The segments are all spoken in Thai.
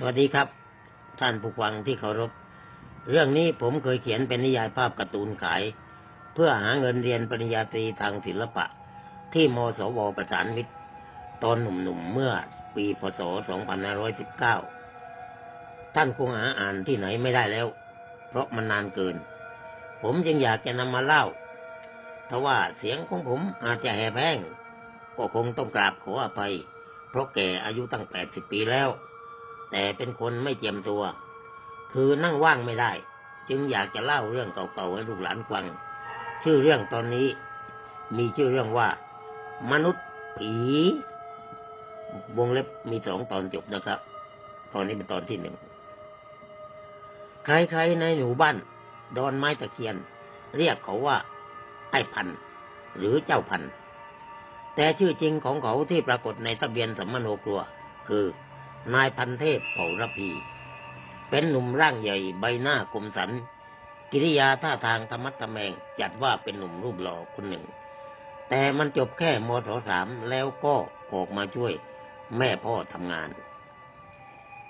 สวัสดีครับ ท่านผู้ฟังที่เคารพ เรื่องนี้ผมเคยเขียนเป็นนิยายภาพการ์ตูนขาย เพื่อหาเงินเรียนปริญญาตรีทางศิลปะ ที่มสวประสานมิตร ตอนหนุ่มๆเมื่อปีพศ 2519 ท่านคงหาอ่านที่ไหนไม่ได้แล้ว เพราะมันนานเกิน ผมจึงอยากจะนำมาเล่าทว่าเสียงของผมอาจจะแหบแห้งก็คงต้องกราบขออภัย เพราะแก่อายุตั้ง80ปีแล้ว แต่เป็นคนไม่เจียมตัว คือนั่งว่างไม่ได้ จึงอยากจะเล่าเรื่องเก่าๆให้ลูกหลานฟัง ชื่อเรื่องตอนนี้ มีชื่อเรื่องว่า มนุษย์ผีวงเล็บมีสองตอนจบนะครับ ตอนนี้เป็นตอนที่หนึ่งใครๆในหมู่บ้าน ดอนไม้ตะเคียน เรียกเขาว่า ไอ้พันหรือเจ้าพันแต่ชื่อจริงของเขาที่ปรากฏในทะเบียนสัมมโนครัว คือ นายพันเทพเผ่าระพี เป็นหนุ่มร่างใหญ่ใบหน้าคมสัน กิริยาท่าทางธรรมัดทะแมงจัดว่าเป็นหนุ่มรูปหล่อคนหนึ่ง แต่มันจบแค่มศสามแล้วก็ออกมาช่วยแม่พ่อทำงาน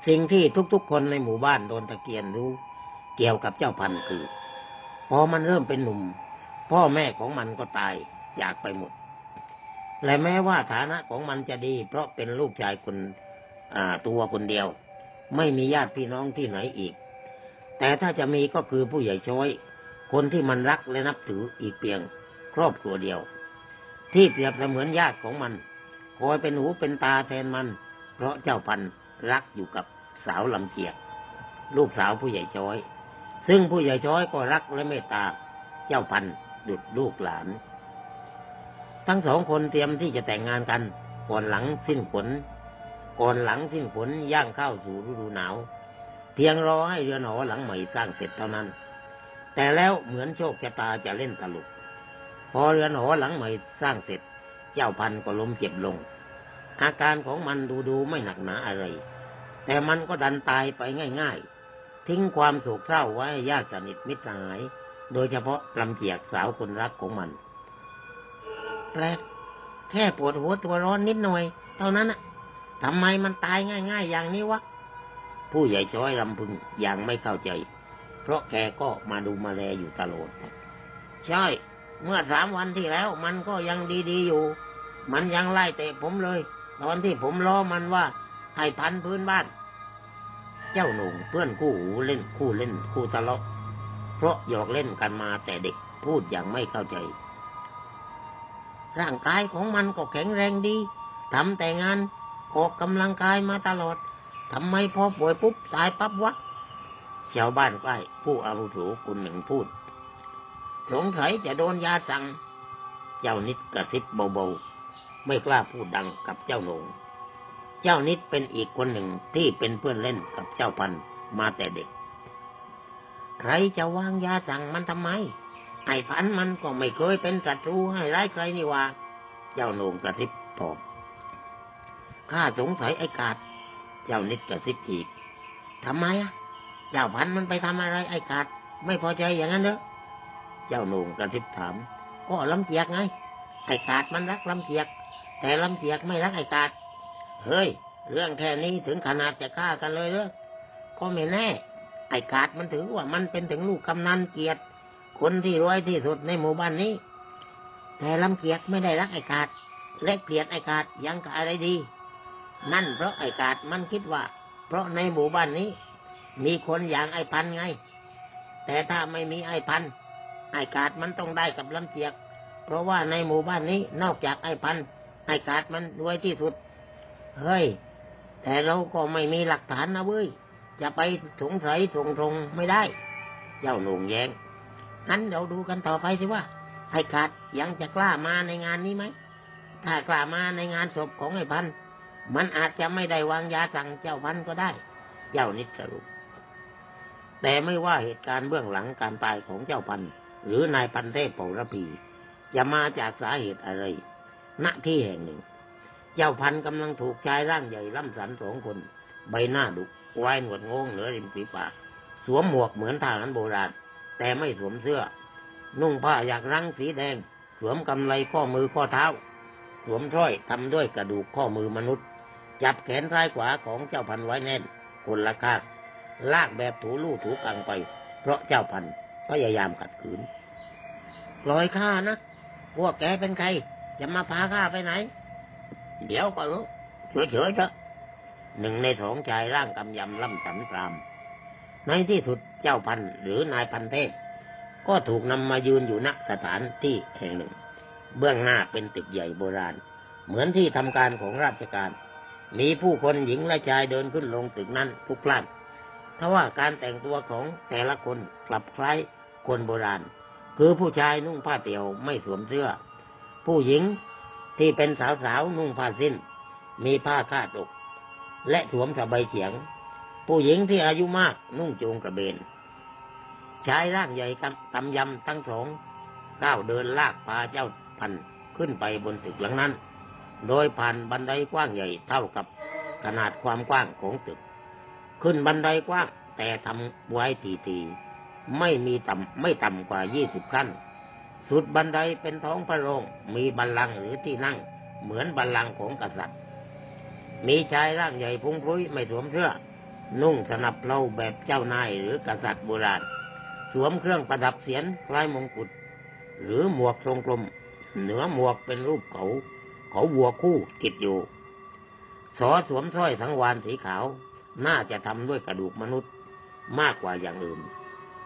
สิ่งที่ทุกๆคนในหมู่บ้านโดนตะเกียนรู้เกี่ยวกับเจ้าพันคือ พอมันเริ่มเป็นหนุ่ม พ่อแม่ของมันก็ตายจากไปหมด และแม้ว่าฐานะของมันจะดี เพราะเป็นลูกชายคน ตัวคนเดียว ไม่มีญาติพี่น้องที่ไหนอีก แต่ถ้าจะมีก็คือผู้ใหญ่ช้อย คนที่มันรักและนับถืออีกเพียง ครอบครัวเดียว ที่เปรียบเสมือนญาติของมัน คอยเป็นหูเป็นตาแทนมัน เพราะเจ้าพันรักอยู่กับสาวลำเจียก ลูกสาวผู้ใหญ่ช้อย ซึ่งผู้ใหญ่ช้อยก็รักและเมตตา เจ้าพันดุดลูกหลาน ทั้งสองคนเตรียมที่จะแต่งงานกันก่อนหลังสิ้นฝน ก่อนหลังสิ้นฝนย่างเข้าสู่ฤดูหนาว เพียงรอให้เรือนหอหลังใหม่สร้างเสร็จเท่านั้น แต่แล้วเหมือนโชคชะตาจะเล่นตลกพอเรือนหอหลังใหม่สร้างเสร็จ เจ้าพันก็ล้มเจ็บลง อาการของมันดูดูไม่หนักหนาอะไร แต่มันก็ดันตายไปง่าย ๆ ทิ้งความโศกเศร้าไว้ญาติสนิทมิตรสหาย โดยเฉพาะลำเจียกสาวคนรักของมันแปลกแค่ปวดหัวตัวร้อนนิดหน่อย เท่านั้นอะ ทำไมมันตายง่าย ๆ อย่างนี้วะ ผู้ใหญ่ช้อยลำพึงอย่างไม่เข้าใจ เพราะแกก็มาดูมาแลอยู่ตลอดใช่ เมื่อสามวันที่แล้ว มันก็ยังดีๆอยู่ มันยังไล่เตะผมเลย ตอนที่ผมล้อมันว่าให้พันพื้นบ้าน เจ้าหนุ่มเพื่อนคู่หูเล่นคู่เล่นคู่ทะเลาะ เพราะหยอกเล่นกันมาแต่เด็กพูดอย่างไม่เข้าใจ ร่างกายของมันก็แข็งแรงดีทำแต่งาน ออกกำลังกายมาตลอดทำไมพอป่วยปุ๊บตายปั๊บวะชาวบ้านใกล้ผู้อาวุโสคนหนึ่งพูด สงสัยจะโดนยาสั่ง เจ้านิดกระซิบเบาๆ ไม่กล้าพูดดังกับเจ้าหนง เจ้านิดเป็นอีกคนหนึ่งที่เป็นเพื่อนเล่นกับเจ้าพันมาแต่เด็ก ใครจะวางยาสั่งมันทำไม ไอ้พันมันก็ไม่เคยเป็นศัตรูให้ร้ายใครนี่ว่า เจ้าโหนงกระซิบตอบ ข้าสงสัยไอ้กาด เจ้านิดกระซิบอีกทำไมอะ เจ้าพันมันไปทำอะไรไอ้กาด ไม่พอใจอย่างนั้นเหรอ เจ้าหนงกระซิบถาม ก็ลำเจียกไง ไอ้กาดมันรักลำเจียก แต่ลำเจียกไม่รักไอ้กาด เฮ้ย เรื่องแค่นี้ถึงขนาดจะฆ่ากันเลยเหรอ ก็ไม่แน่ ไอ้กาดมันถือว่ามันเป็นถึงลูกกำนันเกียรติ คนที่รวยที่สุดในหมู่บ้านนี้ แต่ลำเกียกไม่ได้รักไอ้กาดและเกลียดไอ้กาดยังกับอะไรดี นั่นเพราะไอ้กาดมันคิดว่า เพราะในหมู่บ้านนี้ มีคนอย่างไอ้พันไง แต่ถ้าไม่มีไอ้พันไอ้กาดมันต้องได้กับลำเจียก เพราะว่าในหมู่บ้านนี้นอกจากไอ้พันไอ้กาดมันรวยที่สุด เฮ้ย แต่เราก็ไม่มีหลักฐานนะเว้ย จะไปสงสัยตรงๆไม่ได้ เจ้าหนุ่งแยงงั้นเราดูกันต่อไปสิว่าไอ้กาดยังจะกล้ามาในงานนี้ไหม ถ้ากล้ามาในงานศพของไอ้พันธ์ มันอาจจะไม่ได้วางยาสั่งเจ้าพันก็ได้ เจ้านิดสรุป แต่ไม่ว่าเหตุการณ์เบื้องหลังการตายของเจ้าพัน หรือนายพันเทพเปาระพีจะมาจากสาเหตุอะไร ณ ที่แห่งหนึ่ง เจ้าพันกำลังถูกชายร่างใหญ่ล่ำสันสองคน ใบหน้าดุไว้หนวดงงเหนือริมฝีปาก สวมหมวกเหมือนทหารโบราณ แต่ไม่สวมเสื้อ นุ่งผ้าอยากรังสีแดง สวมกำไลข้อมือข้อเท้า สวมสร้อยทำด้วยกระดูกข้อมือมนุษย์ จับแขนซ้ายขวาของเจ้าพันไว้แน่นคนละข้างลากแบบถูลู่ถูกังไป เพราะเจ้าพันพยายามขัดขืนปล่อยข้านะพวกแกเป็นใคร จะมาพาข้าไปไหน เดี๋ยวก็รู้เฉยๆเถอะหนึ่งในสองชายร่างกำยำล่ำสันปราม ในที่สุดเจ้าพันหรือนายพันเทพก็ถูกนำมายืนอยู่ณสถานที่แห่งหนึ่ง เบื้องหน้าเป็นตึกใหญ่โบราณ เหมือนที่ทำการของราชการ มีผู้คนหญิงและชายเดินขึ้นลงตึกนั้นพลุกพล่านทว่าการแต่งตัวของแต่ละคนกลับคล้ายคนโบราณ คือผู้ชายนุ่งผ้าเตี่ยวไม่สวมเสื้อ ผู้หญิงที่เป็นสาวๆนุ่งผ้าสิ้น มีผ้าคาดอก และสวมสบายเฉียง ผู้หญิงที่อายุมากนุ่งโจงกระเบนชายร่างใหญ่กำยำทั้งสองก้าวเดินลากพาเจ้าพันขึ้นไปบนตึกหลังนั้น โดยผ่านบันไดกว้างใหญ่เท่ากับขนาดความกว้างของตึก ขึ้นบันไดกว้างแต่ทำไว้ทีๆไม่มีต่ำไม่ต่ำกว่ายี่สิบขั้น สุดบันไดเป็นท้องพระโรงมีบัลลังก์หรือที่นั่ง เหมือนบัลลังก์ของกษัตริย์ มีชายร่างใหญ่พุงพุ้ยไม่สวมเสื้อ นุ่งสนับเพลาแบบเจ้านายหรือกษัตริย์โบราณ สวมเครื่องประดับเสียนคล้ายมงกุฎหรือหมวกทรงกลม เหนือหมวกเป็นรูปเขา เขาวัวคู่ติดอยู่สอสวมสร้อยสังวานสีขาว น่าจะทำด้วยกระดูกมนุษย์มากกว่าอย่างอื่น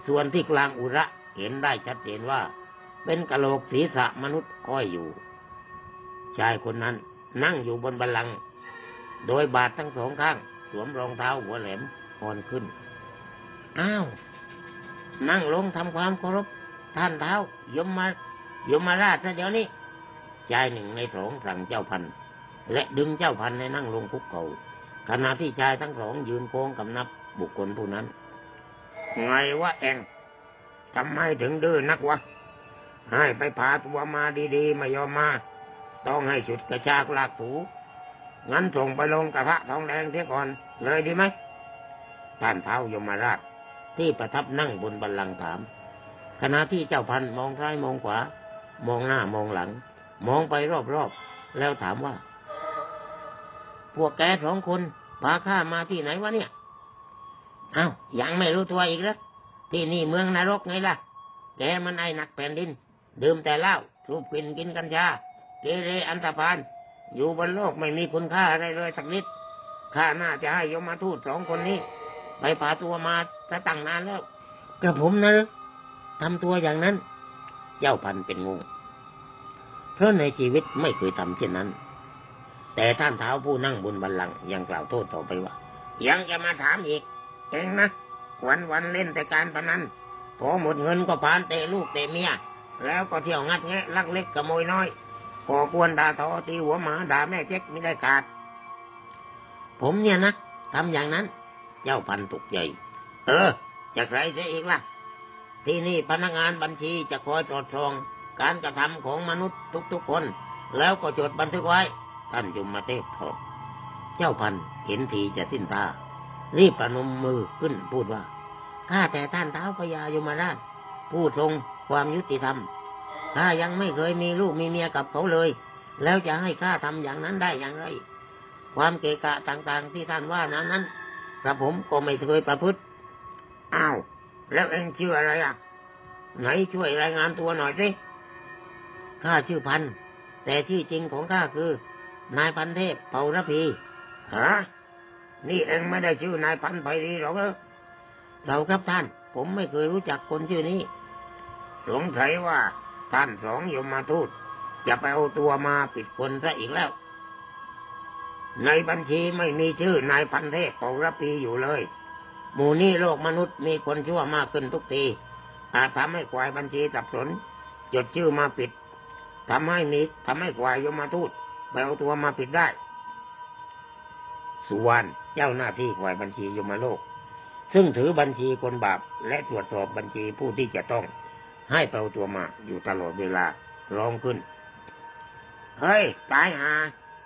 ส่วนที่กลางอุระเห็นได้ชัดเจนว่า เป็นกะโหลกศีรษะมนุษย์ห้อยอยู่ ชายคนนั้นนั่งอยู่บนบัลลังก์โดยบาททั้งสองข้าง สวมรองเท้าหัวแหลมอ่อนขึ้น อ้าว นั่งลงทำความเคารพท่านเท้ายมมายมมาราชซะเดี๋ยวนี้ ชายหนึ่งในสองสั่งเจ้าพัน และดึงเจ้าพันให้นั่งลงคุกเขา่าขณะที่ชายทั้งสองยืนโค้งกำนับบุคคลผู้นั้น ไงวะเองทำไมถึงดื้อนักวะ ให้ไปพาตัวมาดีๆไม่ยอมมา ต้องให้ฉุดกระชากลากถู งั้นส่งไปลงกระทะทองแดงเสียก่อนเลยดีไหมท่านเท้ายมราชที่ประทับนั่งบนบัลลังก์ถาม ขณะที่เจ้าพันมองซ้ายมองขวา มองหน้ามองหลัง มองไปรอบๆ แล้วถามว่า พวกแกสองคนพาข้ามาที่ไหนวะเนี่ย เอ้ายังไม่รู้ตัวอีกแล้วที่นี่เมืองนรกไงล่ะ แกมันไอหนักแผ่นดิน ดื่มแต่เหล้าสูบกินกินกัญชา เกเรอันธพาลอยู่บนโลกไม่มีคุณค่าอะไรเลยสักนิด ข้าน่าจะให้ยมมาทูตสองคนนี้ ไปพาตัวมาจะตั้งนานแล้ว กระผมนะทำตัวอย่างนั้น เจ้าพันเป็นงง เพราะในชีวิตไม่เคยทำเช่นนั้น แต่ท่านเท้าผู้นั่งบนบัลลังก์ยังกล่าวโทษต่อไปว่า ยังจะมาถามอีก เองนะ วันวันเล่นแต่การพนันพอหมดเงินก็พานเตะลูกเตะเมีย แล้วก็เที่ยวงัดแงะลักเล็กขโมยน้อยก่อกวนด่าทอตีหัวหมาด่าแม่เจ๊กไม่ได้ขาด ผมเนี่ยนะทำอย่างนั้น เจ้าพันตกใจ เออ จะใครเสียอีกล่ะ ที่นี่พนักงานบัญชีจะคอยตรวจสอบ การกระทำของมนุษย์ทุกๆคน แล้วก็จดบันทึกไว้ ท่านจุมมาเทพทองเจ้าพันเห็นทีจะสิ้นตา รีบประนมมือขึ้นพูดว่า ข้าแต่ท่านเท้าพญายมราช ผู้ทรงความยุติธรรม ข้ายังไม่เคยมีลูกมีเมียกับเขาเลย แล้วจะให้ข้าทำอย่างนั้นได้อย่างไร ความเกะกะต่างๆที่ท่านว่านั้นนั้นกระผมก็ไม่เคยประพฤติ อ้าว แล้วเองชื่ออะไรอะ ไหนช่วยรายงานตัวหน่อยสิ ข้าชื่อพันธ์แต่ชื่อจริงของข้าคือ นายพันเทพเป่าระพีฮะนี่เองไม่ได้ชื่อนายพันธ์ไพรีหรอกเหรอเราครับท่าน ผมไม่เคยรู้จักคนชื่อนี้ สงสัยว่าท่านสองยมมาทูตจะไปเอาตัวมาปิดคนซะอีกแล้ว ในบัญชีไม่มีชื่อนายพันเทพเป่าระพีอยู่เลย หมู่นี้โลกมนุษย์มีคนชั่วมากขึ้นทุกทีอาจทำให้ควายบัญชีสับสนจดชื่อมาปิด ทำให้มีทำให้ควายยมมาทูตไปเอาตัวมาปิดได้ สุวรรณเจ้าหน้าที่ฝ่ายบัญชียมโลก ซึ่งถือบัญชีคนบาปและตรวจสอบบัญชีผู้ที่จะต้อง ให้ไปาตัวมาอยู่ตลอดเวลาร้องขึ้น เฮ้ย ตายหา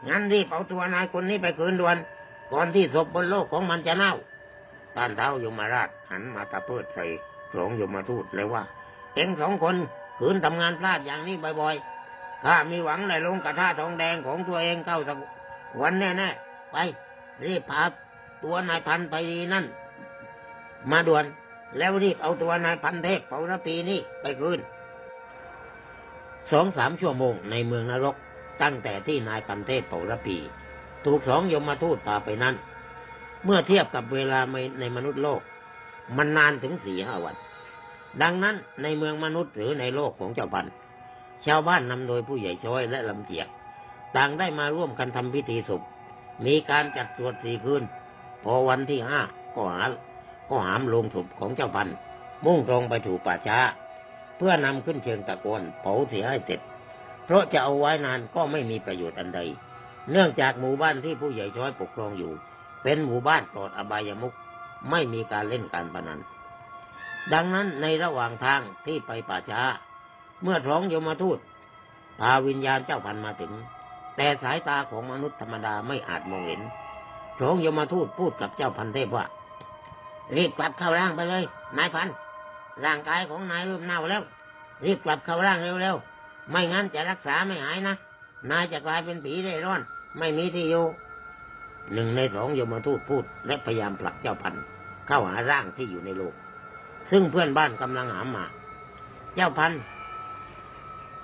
งั้นรีบเอาตัวนายคนนี้ไปคืนด่วน ก่อนที่ศพบนโลกของมันจะเน่าท่านเท้ายมราชหันมาตะเพิดใส่สองยมทูตเลยว่า เอ็งสองคนขืนทำงานพลาดอย่างนี้บ่อยๆ ข้ามีหวังในลงกระทะทองแดงของตัวเองเข้าสักวันแน่ๆไปรีบพาตัวนายพันไปดีนั่น มาด่วนแล้วรีบเอาตัวนายพันเทพเปารปีนี่ไปคืนสองสามชั่วโมงในเมืองนรกตั้งแต่ที่นายพันเทพเปารปี ถูกสองยมมาทูตพาไปนั้นเมื่อเทียบกับเวลาในมนุษย์โลก มันนานถึงสี่ห้าวัน ดังนั้นในเมืองมนุษย์หรือในโลกของเจ้าพันธ์ ชาวบ้านนำโดยผู้ใหญ่ช้อยและลำเจียก ต่างได้มาร่วมกันทำพิธีศพ มีการจัดตรวจสี่คืน พอวันที่ห้าก็หาก็หามลงศพของเจ้าพัน มุ่งตรงไปถูกป่าช้า เพื่อนำขึ้นเชิงตะโกนเผาเสียให้เสร็จ เพราะจะเอาไว้นานก็ไม่มีประโยชน์อันใด เนื่องจากหมู่บ้านที่ผู้ใหญ่ช้อยปกครองอยู่ เป็นหมู่บ้านปลอดอบายมุขไม่มีการเล่นการพนันดังนั้นในระหว่างทางที่ไปป่าช้า เมื่อท้องยมทูตพาวิญญาณเจ้าพันมาถึง แต่สายตาของมนุษย์ธรรมดาไม่อาจมองเห็นท้องยมทูตพูดกับเจ้าพันเทพว่า รีบกลับเข้าร่างไปเลย นายพัน ร่างกายของนายเริ่มเน่าแล้ว รีบกลับเข้าร่างเร็วๆ ไม่งั้นจะรักษาไม่หายนะ นายจะกลายเป็นผีได้ร่อน ไม่มีที่อยู่หนึ่งในสองยมทูตพูดและพยายามผลักเจ้าพันเข้าหาร่างที่อยู่ในโลก ซึ่งเพื่อนบ้านกำลังหามมา เจ้าพันธ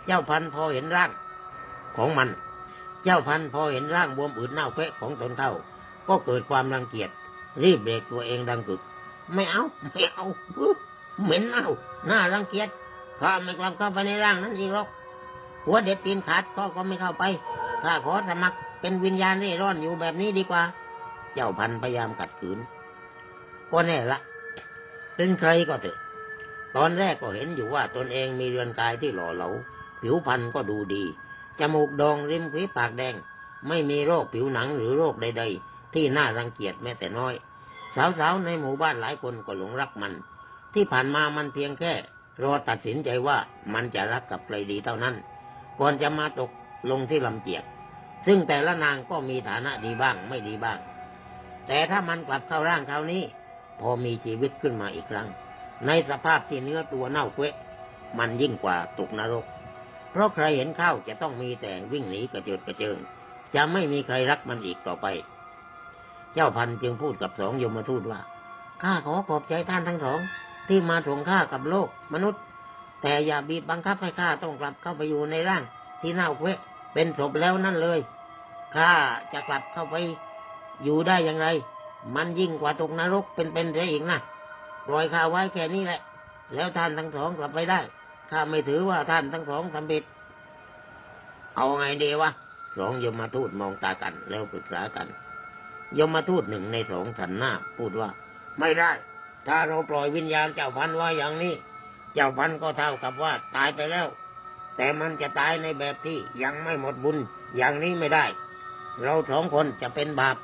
เจ้าพันพอเห็นร่างของมัน เจ้าพันพอเห็นร่างบวมอืดเน่าเฟะของตนเข้าก็เกิดความรังเกียจ รีบเบรกตัวเองดังกึก ไม่เอา ไม่เอา เหม็นเน่าน่ารังเกียจข้าไม่กลับเข้าไปในร่างนั้นอีกหรอก หัวเด็ดตีนขาดก็ก็ไม่เข้าไป ข้าขอสมัครเป็นวิญญาณเร่ร่อนอยู่แบบนี้ดีกว่า เจ้าพันพยายามขัดขืน ก็แน่ละ เป็นใครก็เถอะ ตอนแรกก็เห็นอยู่ว่าตนเองมีเรือนกายที่หล่อเหลา ผิวพรรณก็ดูดี จมูกดองริมฝีปากแดง ไม่มีโรคผิวหนังหรือโรคใด ๆ ที่น่ารังเกียจแม้แต่น้อย สาวๆในหมู่บ้านหลายคนก็หลงรักมัน ที่ผ่านมามันเพียงแค่ รอตัดสินใจว่ามันจะรักกับใครดีเท่านั้น ก่อนจะมาตกลงที่ลำเจียก ซึ่งแต่ละนางก็มีฐานะดีบ้างไม่ดีบ้าง แต่ถ้ามันกลับเข้าร่างคราวนี้ พอมีชีวิตขึ้นมาอีกครั้ง ในสภาพที่เนื้อตัวเน่าเกะมันยิ่งกว่าตกนรก เพราะใครเห็นเข้าจะต้องมีแต่วิ่งหนีกระเจิดกระเจิง จะไม่มีใครรักมันอีกต่อไป เจ้าพันจึงพูดกับสองยมทูตว่า ข้าขอขอบใจท่านทั้งสอง ที่มาส่วงข้ากับโลกมนุษย์ แต่อย่าบีบบังคับให้ข้าต้องกลับเข้าไปอยู่ในร่าง ที่เน่าเวะเป็นศพแล้วนั่นเลย ข้าจะกลับเข้าไปอยู่ได้อย่างไร มันยิ่งกว่าตกนรกเป็นๆเสียอีกนะปล่อยข้าไว้แค่นี้แหละ แล้วท่านทั้งสองกลับไปได้ ข้าไม่ถือว่าท่านทั้งสองทำผิด เอาไงดีวะสองยมทูตมองตากัน แล้วปรึกษากัน ยมทูตหนึ่งในสองสันหน้า พูดว่า ไม่ได้ ถ้าเราปล่อยวิญญาณเจ้าพันธุ์ไว้อย่างนี้ เจ้าพันก็เท่ากับว่าตายไปแล้ว แต่มันจะตายในแบบที่ยังไม่หมดบุญ อย่างนี้ไม่ได้ เราสองคนจะเป็นบาป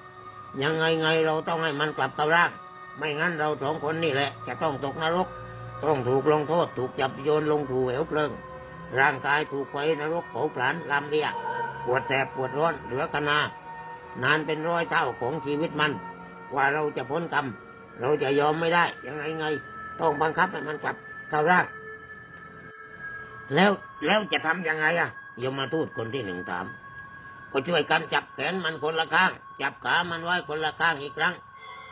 ยังไงไงเราต้องให้มันกลับเข้าร่าง ไม่งั้นเราสองคนนี่แหละ จะต้องตกนรก ต้องถูกลงโทษถูกจับโยนลงถูเหวเพลิง ร่างกายถูกไฟนรกเผาผลาญลำเลียปวดแสบปวดร้อนเหลือกนานานเป็นร้อยเท่าของชีวิตมัน ว่าเราจะพ้นกรรม เราจะยอมไม่ได้ ยังไงไง ต้องบังคับให้มันกลับเข้าร่าง แล้วแล้วจะทำยังไงอะยมมาทูตคนที่หนึ่งถาม ก็ช่วยกันจับแขนมันคนละข้าง จับขามันไว้คนละข้างอีกครั้ง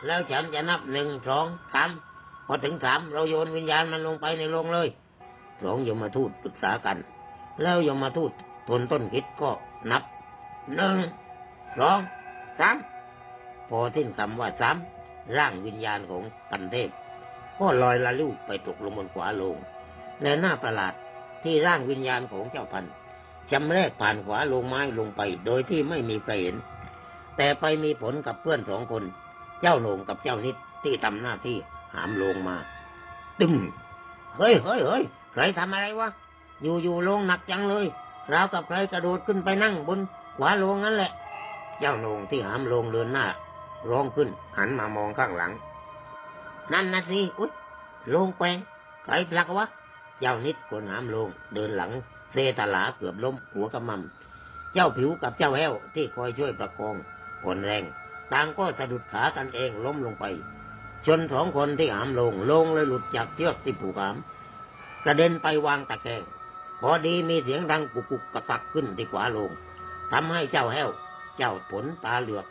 แล้วฉันจะนับหนึ่งสองสาม พอถึงสามเราโยนวิญญาณมันลงไปในโรงเลยสองยมมาทูตปรึกษากัน แล้วยมมาทูตทนต้นคิดก็นับหนึ่งสองสามพอสิ้นคำว่าสามร่างวิญญาณของกันเทพ ก็ลอยละลูกไปตกลงบนขวาโลงและหน้าประหลาดที่ร่างวิญญาณของเจ้าพันจำแรกผ่านขวาลงไม้ลงไป โดยที่ไม่มีใครเห็น แต่ไปมีผลกับเพื่อนสองคน เจ้าโหนงกับเจ้านิดที่ทำหน้าที่ หามลงมา ตึ้มเฮ้ยเฮ้ยเฮ้ยใครทำอะไรวะ อยู่อยู่ลงหนักจังเลยราวกับใครกระโดดขึ้นไปนั่งบนขวาลงนั่นแหละ เจ้าโหนงที่หามลงเรือนหน้า ร้องขึ้นหันมามองข้างหลัง นั่นนะสิอุ๊ยลงแกวงใครผลักวะ เจ้านิดคนหามลง เดินหลังเซตลาเกือบล้มหัวกระมำเจ้าผิวกับเจ้าแห้วที่คอยช่วยประคองผลแรง ต่างก็สะดุดขากันเองล้มลงไป ชนสองคนที่หามลง ลงเลยหลุดจากเชือกที่ผูกหาม กระเด็นไปวางตะแคงพอดีมีเสียงดังกุกกุกกระตักขึ้นที่ขวาลงทำให้เจ้าแห้ว เจ้าผลตาเหลือก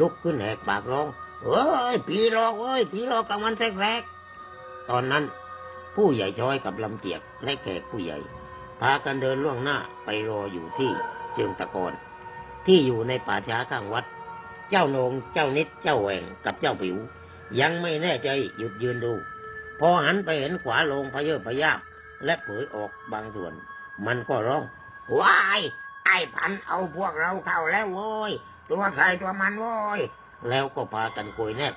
ลุกขึ้นแหกปากร้องเอ้ยผีหลอกเอ้ยผีหลอกกลางวันแรกๆตอนนั้น ผู้ใหญ่ช้อยกับลำเจียกและแขกผู้ใหญ่พากันเดินล่วงหน้าไปรออยู่ที่เชิงตะกอนที่อยู่ในป่าช้าข้างวัด เจ้าโนงเจ้านิดเจ้าแหวงกับเจ้าผิว ยังไม่แน่ใจหยุดยืนดู พอหันไปเห็นขวาลงพะเยอพยาบและเผยออกบางส่วน มันก็ร้องว้ายไอ้พันเอาพวกเราเข้าแล้วโว้ย ตัวใครตัวมันโว้ย แล้วก็พากันโกยแนบ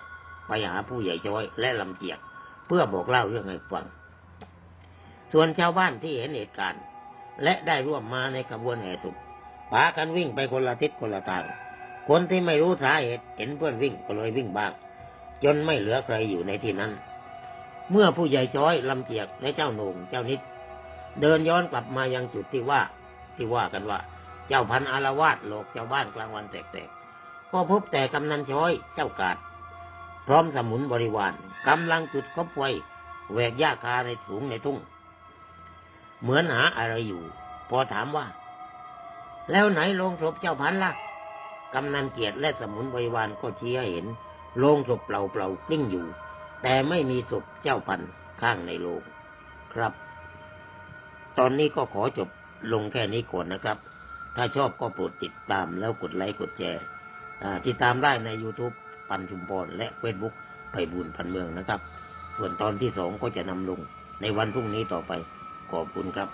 ไปหาผู้ใหญ่จ้อยและลำเจียก เพื่อบอกเล่าเรื่องให้ฟัง ส่วนชาวบ้านที่เห็นเหตุการณ์ และได้ร่วมมาในขบวนแห่ศพพากันวิ่งไปคนละทิศคนละทาง คนที่ไม่รู้สาเหตุเห็นเพื่อนวิ่งก็เลยวิ่งบ้าง จนไม่เหลือใครอยู่ในที่นั้น เมื่อผู้ใหญ่จ้อยลำเจียกและเจ้าโหน่งเจ้านิด เดินย้อนกลับมายังจุดที่ว่าที่ว่ากันว่า เจ้าพันอารวาสหลอกชาวบ้านกลางวันแตกๆ ก็พบแต่กำนันช้อยเจ้ากาดพร้อมสมุนบริวารกำลังจุดคบไฟแหวกหญ้าคาในถุงในทุ่ง เหมือนหาอะไรอยู่ พอถามว่า แล้วไหนลงศพเจ้าพันล่ะกำนันเกียรติและสมุนบริวารก็ชี้ให้เห็น โลงศพเปล่าๆกลิ้งอยู่ แต่ไม่มีศพเจ้าพันข้างในโลงครับ ตอนนี้ก็ขอจบลงแค่นี้ก่อนนะครับ ถ้าชอบก็โปรดติดตามแล้วกดไลค์กดแชร์ติดตามได้ใน YouTube ปันชุมพรและเฟซบุ๊กไปบุญพันเมืองนะครับ ส่วนตอนที่สองก็จะนำลงในวันพรุ่งนี้ต่อไปขอบคุณครับ